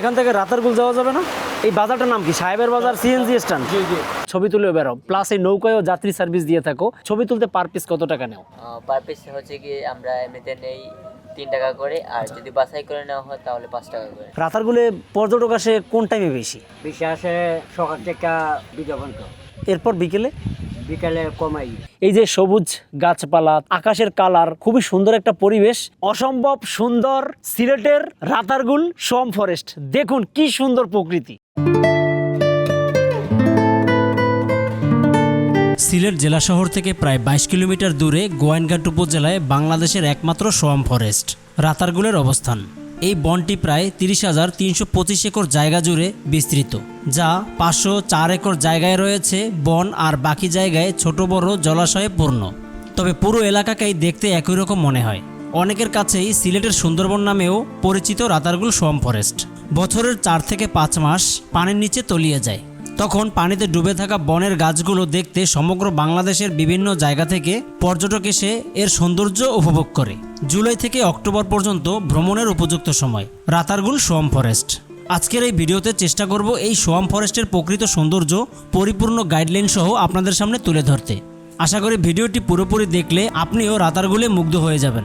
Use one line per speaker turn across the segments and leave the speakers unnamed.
এখান থেকে রাতারগুল যাওয়া যাবে না? এই বাজারটার নাম কি? সাহেবের বাজার সিএনজি স্ট্যান্ড
জি জি।
ছবি তুলে বেরো প্লাস এই নৌকায়ও যাত্রী সার্ভিস দিয়ে থাকো। ছবি তুলতে পার পিস কত টাকা নেও?
পার পিস হচ্ছে কি আমরা এমনিতে নেই তিন টাকা করে আর যদি বাছাই করে নেওয়া হয় তাহলে পাঁচ টাকা করে।
রাতারগুলে পর্যটক আসে কোন টাইমে বেশি?
বেশি আসে সকাল থেকে বিজ্ঞাপন
এরপর বিকেলে?
বিকেলে কমাই।
এই যে সবুজ গাছপালা আকাশের কালার খুবই সুন্দর একটা পরিবেশ। অসম্ভব সুন্দর সিলেটের রাতারগুল সোম ফরেস্ট দেখুন কি সুন্দর প্রকৃতি।
সিলেট জেলা শহর থেকে প্রায় বাইশ কিলোমিটার দূরে গোয়াইনঘাট উপজেলায় বাংলাদেশের একমাত্র সোয়াম ফরেস্ট রাতারগুলের অবস্থান। এই বনটি প্রায় তিরিশ হাজার তিনশো একর জায়গা জুড়ে বিস্তৃত, যা পাঁচশো চার একর জায়গায় রয়েছে, বন আর বাকি জায়গায় ছোট বড় জলাশয়ে পূর্ণ। তবে পুরো এলাকাকেই দেখতে একই রকম মনে হয়। অনেকের কাছেই সিলেটের সুন্দরবন নামেও পরিচিত রাতারগুল সোয়াম ফরেস্ট। বছরের চার থেকে পাঁচ মাস পানির নিচে তলিয়ে যায়। তখন পানিতে ডুবে থাকা বনের গাছগুলো দেখতে সমগ্র বাংলাদেশের বিভিন্ন জায়গা থেকে পর্যটক এসে এর সৌন্দর্য উপভোগ করে। জুলাই থেকে অক্টোবর পর্যন্ত ভ্রমণের উপযুক্ত সময়। Ratargul swamp forest. আজকের এই ভিডিওতে চেষ্টা করব এই সোয়াম ফরেস্টের প্রকৃত সৌন্দর্য, পরিপূর্ণ গাইডলাইন সহ আপনাদের সামনে তুলে ধরতে। আশা করি ভিডিওটি পুরোপুরি দেখলে আপনিও রাতারগুলে মুগ্ধ হয়ে যাবেন।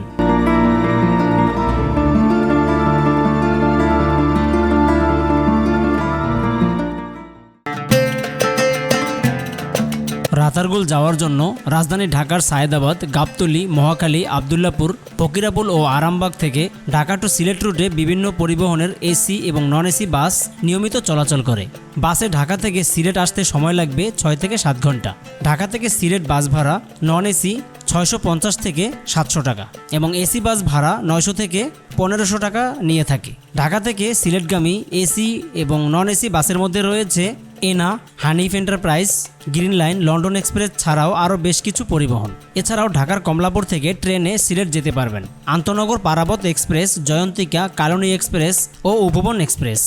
রাতারগুল যাওয়ার জন্য রাজধানী ঢাকার সায়েদাবাদ, গাবতলি, মহাখালী, আবদুল্লাপুর, ফকিরাপুল ও আরামবাগ থেকে ঢাকা টু সিলেট রুটে বিভিন্ন পরিবহনের এসি এবং নন এসি বাস নিয়মিত চলাচল করে। বাসে ঢাকা থেকে সিলেট আসতে সময় লাগবে ছয় থেকে সাত ঘণ্টা। ঢাকা থেকে সিলেট বাস ভাড়া নন এসি ছয়শো পঞ্চাশ থেকে সাতশো টাকা এবং এসি বাস ভাড়া নয়শো থেকে পনেরোশো টাকা নিয়ে থাকে। ঢাকা থেকে সিলেটগামী এসি এবং নন এসি বাসের মধ্যে রয়েছে Ena, Hanif enterprise, green line, London express ছাড়াও আরও বেশ কিছু পরিবহন। এছাড়াও ঢাকার কমলাপুর থেকে ট্রেনে সিলেট যেতে পারবেন। আন্তনগর পারাবত এক্সপ্রেস, জয়ন্তিকা, কালনী এক্সপ্রেস ও উপবন এক্সপ্রেস।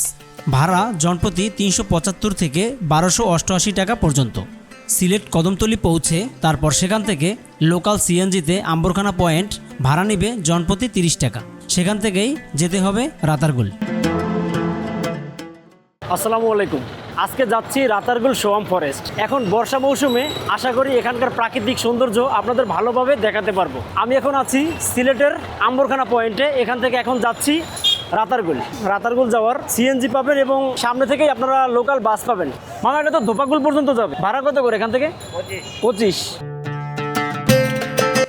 ভাড়া জনপ্রতি তিনশো পঁচাত্তর থেকে বারোশো অষ্টআশি টাকা পর্যন্ত। সিলেট কদমতলি পৌঁছে তারপর সেখান থেকে লোকাল সিএনজিতে আম্বরখানা পয়েন্ট ভাড়া নিবে জনপ্রতি তিরিশ টাকা। সেখান থেকেই যেতে হবে রাতারগুল।
আসসালামু আলাইকুম। আজকে যাচ্ছি রাতারগুল সোয়াম ফরেস্ট। এখন বর্ষা মৌসুমে আশা করি এখানকার প্রাকৃতিক সৌন্দর্য আপনাদের ভালোভাবে দেখাতে পারব। আমি এখন আছি সিলেটের আম্বরখানা পয়েন্টে। এখান থেকে এখন যাচ্ছি রাতারগুল। রাতারগুল যাওয়ার সিএনজি পাবেন এবং সামনে থেকেই আপনারা লোকাল বাস পাবেন। মামা, এটা তো ধোপাগুল পর্যন্ত যাবে। ভাড়া কত করে এখান থেকে? পঁচিশ।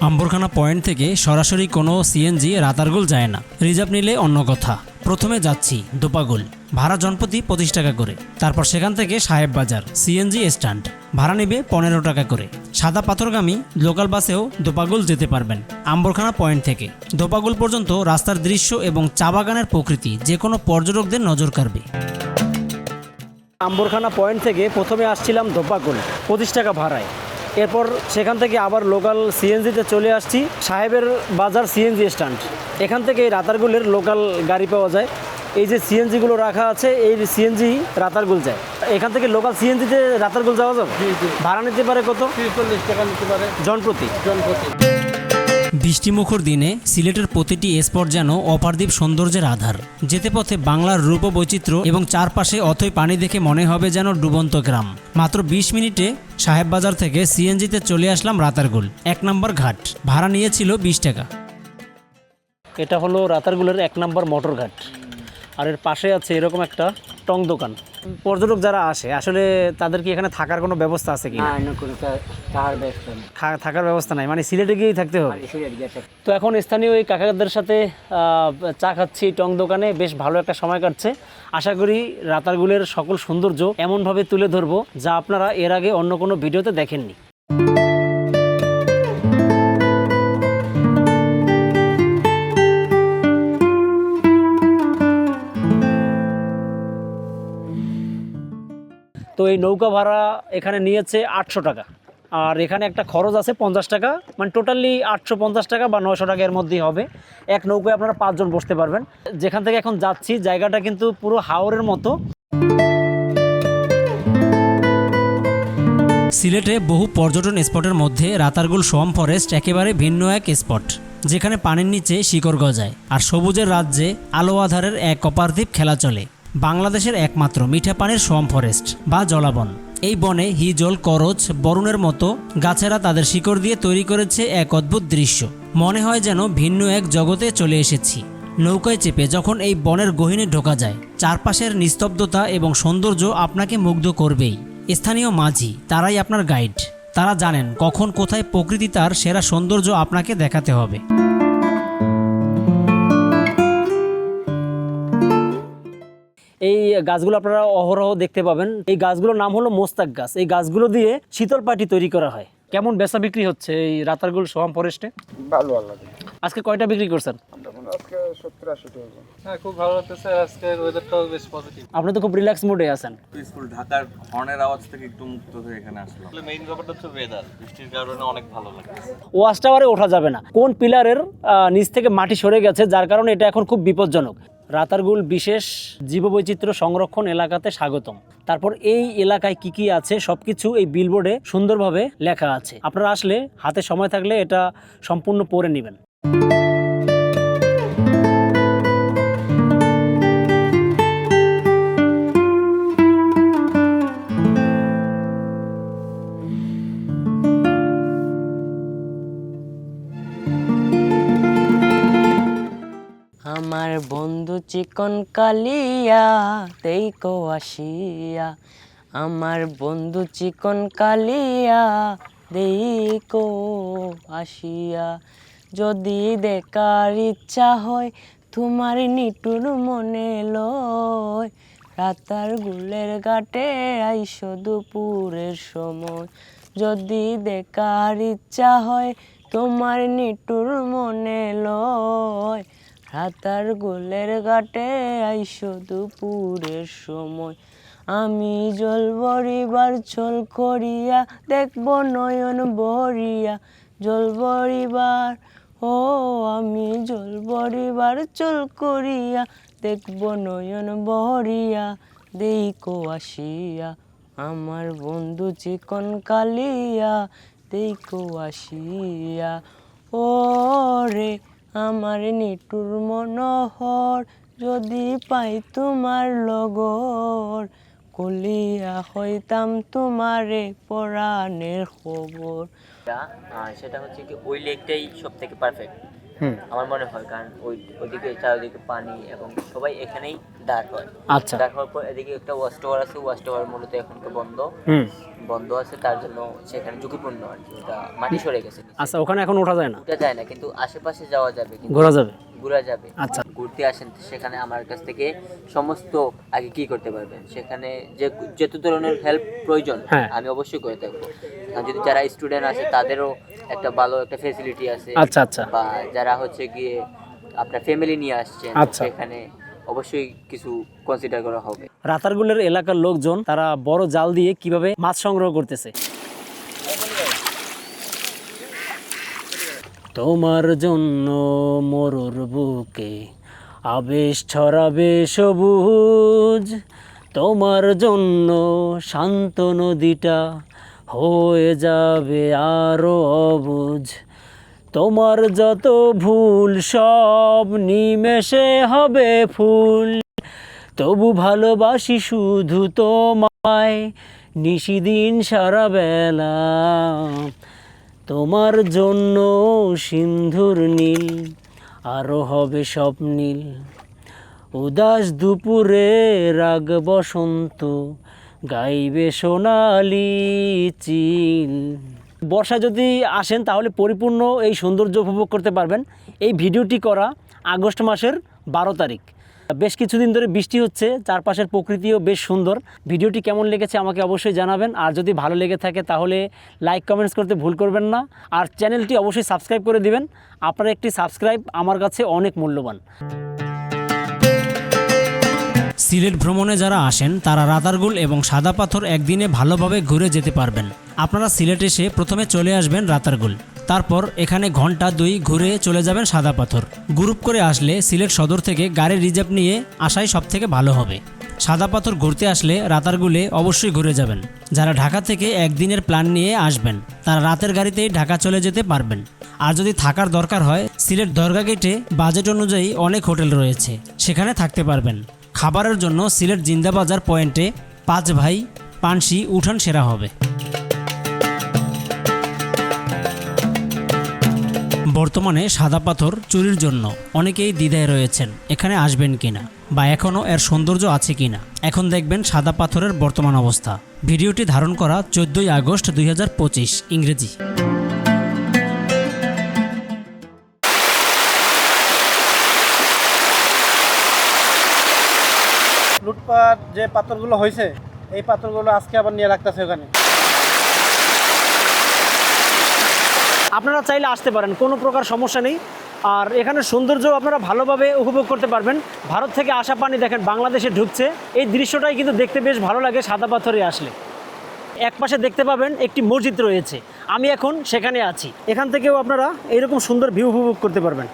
আম্বরখানা পয়েন্ট থেকে সরাসরি কোনো সিএনজি রাতারগুল যায় না। রিজার্ভ নিলে অন্য কথা। প্রথমে যাচ্ছি দোপাগুল। ভাড়া জনপতি পঁচিশ টাকা করে। তারপর সেখান থেকে সাহেব বাজার সিএনজি স্ট্যান্ড ভাড়া নেবে পনেরো টাকা করে। সাদা পাথরগামী লোকাল বাসেও দোপাগুল যেতে পারবেন, আম্বরখানা পয়েন্ট থেকে। দোপাগুল পর্যন্ত রাস্তার দৃশ্য এবং চা বাগানের প্রকৃতি যে কোনো পর্যটকদের নজর কাড়বে।
আম্বরখানা পয়েন্ট থেকে প্রথমে আসছিলাম ধোপাগুল পঁচিশ টাকা ভাড়ায়। এরপর সেখান থেকে আবার লোকাল সিএনজিতে চলে আসছি সাহেবের বাজার সিএনজি স্ট্যান্ড এখান থেকে এই রাতারগুলের লোকাল গাড়ি পাওয়া যায়। এই যে সিএনজিগুলো রাখা আছে এই সিএনজি রাতারগুল যায়। এখান থেকে লোকাল সিএনজিতে রাতারগুল যাওয়া যাবে? ভাড়া নিতে পারে কত?
চল্লিশ টাকা নিতে পারে।
জনপ্রতি
জনপ্রতি
বৃষ্টিমুখর দিনে সিলেটের প্রতিটি স্পট যেন অপারদ্বীপ সৌন্দর্যের আধার। যেতে পথে বাংলার রূপ বৈচিত্র্য এবং চারপাশে অথই পানি দেখে মনে হবে যেন ডুবন্ত গ্রাম। মাত্র ২০ মিনিটে সাহেববাজার থেকে সিএনজিতে চলে আসলাম রাতারগুল। এক নম্বর ঘাট। ভাড়া নিয়েছিল বিশ টাকা।
এটা হলো রাতারগুলের এক নম্বর মোটর ঘাট। আর এর পাশে আছে এরকম একটা টং দোকান। পর্যটক যারা আসে আসলে তাদের কি এখানে থাকার কোনো ব্যবস্থা আছে কি থাকার ব্যবস্থা নাই। মানে সিলেটে গিয়েই থাকতে হবে? তো এখন স্থানীয় ওই কাকাদের সাথে আহ, চা খাচ্ছি টং দোকানে। বেশ ভালো একটা সময় কাটছে। আশা করি রাতারগুলের সকল সৌন্দর্য এমনভাবে তুলে ধরবো যা আপনারা এর আগে অন্য কোনো ভিডিওতে দেখেননি। তো এই নৌকা ভাড়া এখানে নিয়েছে আটশো টাকা। আর এখানে একটা খরচ আছে পঞ্চাশ টাকা মানে টোটালি আটশো পঞ্চাশ টাকা বা নয়শো টাকা এর মধ্যেই হবে। এক নৌকায় আপনারা পাঁচজন বসতে পারবেন। যেখান থেকে এখন যাচ্ছি, জায়গাটা কিন্তু পুরো হাওরের মতো।
সিলেটে বহু পর্যটন স্পটের মধ্যে রাতারগুল সোয়াম ফরেস্ট একেবারে ভিন্ন এক স্পট, যেখানে পানির নিচে শিকড় গজায়, আর সবুজের রাজ্যে আলো আধারের এক অপার্থিব খেলা চলে।
বাংলাদেশের একমাত্র মিঠা পানির সোয়াম ফরেস্ট বা জলাবন। এই বনে হিজল, করচ, বরুণের মতো গাছেরা তাদের শিকড় দিয়ে তৈরি করেছে এক অদ্ভুত দৃশ্য। মনে হয় যেন ভিন্ন এক জগতে চলে এসেছি। নৌকায় চেপে যখন এই বনের গহীনে ঢোকা যায়, চারপাশের নিস্তব্ধতা এবং সৌন্দর্য আপনাকে মুগ্ধ করবেই। স্থানীয় মাঝি, তারাই আপনার গাইড। তারা জানেন কখন কোথায় প্রকৃতি তার সেরা সৌন্দর্য আপনাকে দেখাতে হবে।
এই গাছগুলো আপনারা অহরহ দেখতে পাবেন। এই গাছগুলোর নাম হলো মোস্তাক গাছ। এই গাছগুলো দিয়ে শীতল পাটি তৈরি করা হয়। কেমন বেচা বিক্রি হচ্ছে এই রাতারগুল সোয়াম ফরেস্টে?
ভালো আল্লাহ
আজকে কয়টা বিক্রি করছেন?
মনে হয় আজকে সত্তর আশি টাকা
হ্যাঁ খুব ভালো লাগতেছে। আর আজকের ওয়েদারটাও বেশ পজিটিভ
আপনি তো খুব রিল্যাক্স মোডে আছেন।
পিসফুল ঢাকার হর্নের আওয়াজ থেকে একটু মুক্ত হয়ে এখানে আসলাম। মেইন ব্যাপারটা হচ্ছে ওয়েদার বৃষ্টির কারণে অনেক ভালো লাগে
ওয়াচ টাওয়ারে ওঠা যাবে না। কোন পিলারের আহ, নিচ থেকে মাটি সরে গেছে যার কারণে এটা এখন খুব বিপজ্জনক। রাতারগুল বিশেষ জীববৈচিত্র্য সংরক্ষণ এলাকাতে স্বাগতম। তারপর এই এলাকায় কি কি আছে সবকিছু এই বিলবোর্ডে সুন্দরভাবে লেখা আছে। আপনারা আসলে হাতে সময় থাকলে এটা সম্পূর্ণ পড়ে নেবেন।
চিকন কালিয়া তেইকো আসিয়া। আমার বন্ধু চিকন কালিয়া দেইকো আসিয়া। যদি দেখার ইচ্ছা হয়, তোমার নিটুর মনে লয়। রাতার গুলের ঘাটে আইসো দুপুরের সময়। যদি দেখার ইচ্ছা হয়, তোমার নিটুর মনে লয়। রাতার গোলের ঘাটে আইসো দুপুরের সময়। আমি জল বরিবার ছল করিয়া দেখব নয়ন বরিয়া জল বরিবার ও আমি জল বরিবার চল করিয়া দেখব নয়ন বরিয়া দেইকো আসিয়া আমার বন্ধু চিকন কালিয়া, দেইকো আসিয়া ও রে আমার নিটুর মনোহর, যদি পাই তোমার লগর, কলিয়া হইতাম তোমারে পরাণের খবর।
সেটা হচ্ছে কি, ওই লেকটাই সব থেকে পারফেক্ট আমার মনে হয় কারণ ওই ওদিকে চারিদিকে পানি এবং সবাই এখানেই দাঁড় হয়
আচ্ছা।
দাঁড় হওয়ার পর এদিকে একটা ওয়াচ টাওয়ার আছে ওয়াচ টাওয়ার মূলত এখন তো বন্ধ।
হুম।
বন্ধ আছে তার জন্য সেখানে ঝুঁকিপূর্ণ আর কি ওটা মাটি সরে গেছে।
আচ্ছা ওখানে এখন ওঠা যায় না?
ওঠা যায় না কিন্তু আশেপাশে যাওয়া যাবে
ঘোরা যাবে?
ঘোরা যাবে।
আচ্ছা।
ঘুরতে আসেন সেখানে আমার কাছ থেকে সমস্ত আগে কি করতে পারবেন? সেখানে যে যত ধরনের হেল্প প্রয়োজন
হ্যাঁ।
আমি অবশ্যই করে থাকব। আর যদি যারা স্টুডেন্ট আছে তাদেরও একটা ভালো একটা ফেসিলিটি আছে।
আচ্ছা আচ্ছা।
বা যারা হচ্ছে গিয়ে আপনার ফ্যামিলি নিয়ে আসছেন
আচ্ছা।
সেখানে অবশ্যই কিছু কনসিডার করা হবে।
রাতারগুলের এলাকার লোকজন তারা বড় জাল দিয়ে কীভাবে মাছ সংগ্রহ করতেছে? তোমার জন্য মরুর বুকে। আবেশ ছড়াবে সবুজ। তোমার জন্য শান্ত নদীটা হয়ে যাবে আরও অবুঝ তোমার যত ভুল সব নিমেষে হবে ফুল। তবু ভালোবাসি শুধু তোমায়, নিশিদিন সারা বেলা। তোমার জন্য সিন্ধুর নীল, আরও হবে সব নীল। উদাস দুপুরে রাগ বসন্ত, গাইবে সোনালি চিল। বর্ষা যদি আসেন তাহলে পরিপূর্ণ এই সৌন্দর্য উপভোগ করতে পারবেন। এই ভিডিওটি করা আগস্ট মাসের বারো তারিখ। বেশ কিছুদিন ধরে বৃষ্টি হচ্ছে, চারপাশের প্রকৃতিও বেশ সুন্দর। ভিডিওটি কেমন লেগেছে আমাকে অবশ্যই জানাবেন। আর যদি ভালো লেগে থাকে তাহলে লাইক কমেন্টস করতে ভুল করবেন না। আর চ্যানেলটি অবশ্যই সাবস্ক্রাইব করে দিবেন। আপনার একটি সাবস্ক্রাইব আমার কাছে অনেক মূল্যবান।
সিলেট ভ্রমণে যারা আসেন, তারা রাতারগুল এবং সাদা পাথর একদিনে ভালোভাবে ঘুরে যেতে পারবেন। আপনারা সিলেট এসে প্রথমে চলে আসবেন রাতারগুল। তারপর এখানে ঘণ্টা দুই ঘুরে চলে যাবেন সাদা পাথর। গ্রুপ করে আসলে সিলেট সদর থেকে গাড়ি রিজার্ভ নিয়ে আসাই সব থেকে ভালো হবে। সাদা পাথর ঘুরতে আসলে রাতারগুলে অবশ্যই ঘুরে যাবেন। যারা ঢাকা থেকে একদিনের প্ল্যান নিয়ে আসবেন, তারা রাতের গাড়িতেই ঢাকা চলে যেতে পারবেন। আর যদি থাকার দরকার হয়, সিলেট দরগা গেটে বাজেট অনুযায়ী অনেক হোটেল রয়েছে, সেখানে থাকতে পারবেন।
খাবারের জন্য সিলেট জিন্দাবাজার পয়েন্টে পাঁচ ভাই পানসি উঠান সেরা হবে। বর্তমানে সাদা পাথর চুরির জন্য অনেকেই দ্বিধায় রয়েছেন, এখানে আসবেন কিনা বা এখনও এর সৌন্দর্য আছে কিনা। এখন দেখবেন সাদা পাথরের বর্তমান অবস্থা। ভিডিওটি ধারণ করা চোদ্দই আগস্ট দুই হাজার পঁচিশ, ইংরেজি।
লুটপাট যে পাথরগুলো হয়েছে, এই পাথরগুলো আজকে আবার নিয়ে রাখতেছে ওখানে। আপনারা চাইলে আসতে পারেন, কোনো প্রকার সমস্যা নেই। আর এখানে সৌন্দর্য আপনারা ভালোভাবে উপভোগ করতে পারবেন। ভারত থেকে আসা পানি দেখেন, বাংলাদেশে ঢুকছে। এই দৃশ্যটাই কিন্তু দেখতে বেশ ভালো লাগে সাদা পাথরে আসলে। এক পাশে দেখতে পাবেন একটি মসজিদ রয়েছে। আমি এখন সেখানে আছি। এখান থেকেও আপনারা এরকম সুন্দর ভিউ উপভোগ করতে পারবেন।